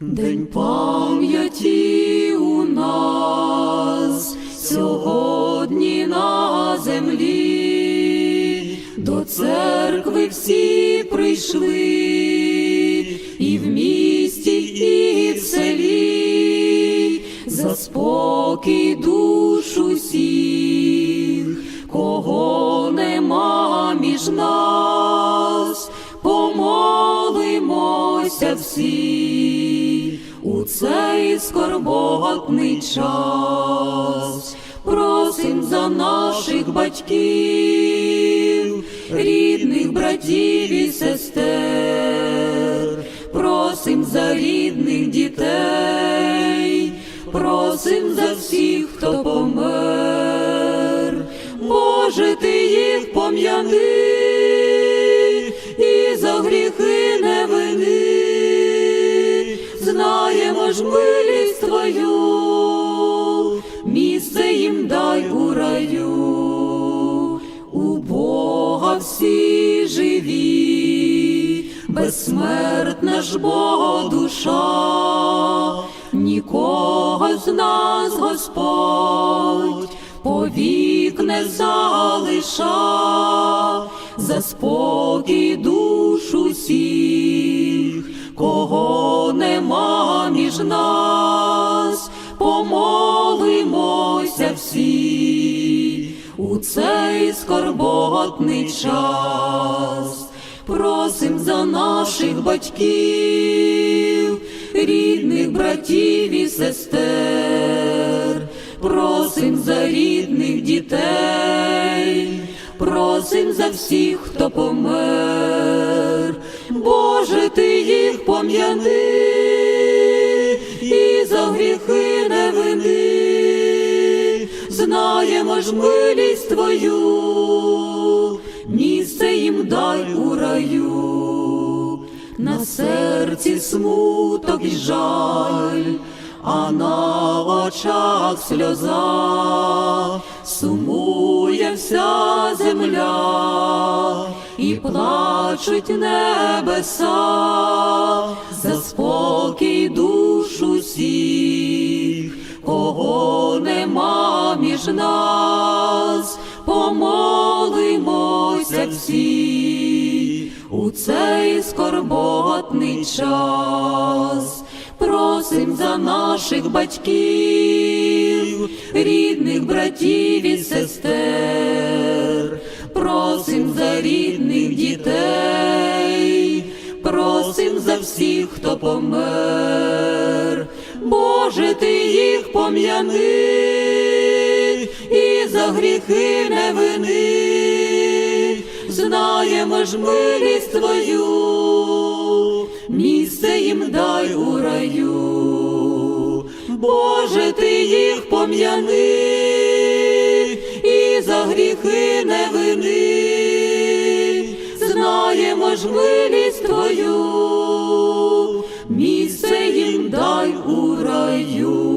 День пам'яті у нас сьогодні на землі, до церкви всі прийшли, і в місті, і в селі, за спокій душ усіх, кого нема між нас, помолимося всі у цей скорботний час. Просим за наших батьків, рідних братів і сестер, просим за рідних дітей, просим за всіх, хто помер. Боже, ти їх пом'яни і за гріхи ж милість Твою, місце їм дай у раю, у Бога всі живі, безсмертна ж Бога душа, нікого з нас Господь повік не залиша, за спокій душ усіх, кого нема між нас, помолимося всі у цей скорботний час. Просим за наших батьків, рідних братів і сестер, просим за рідних дітей, просим за всіх, хто помер. Боже, ти їх пом'яни і за гріхи не вини, знаємо ж милість Твою, місце їм дай у раю, на серці смуток і жаль, а на очах сльоза, сумує вся земля, і плачуть небеса за спокій душ усіх, кого нема між нас, помолимося всі у цей скорботний час. Просим за наших батьків, рідних братів і сестер, помер. Боже, ти їх пом'яни і за гріхи не вини, знаємо ж милість Твою, місце їм дай у раю. Боже, ти їх пом'яни і за гріхи не вини, знаємо ж милість you.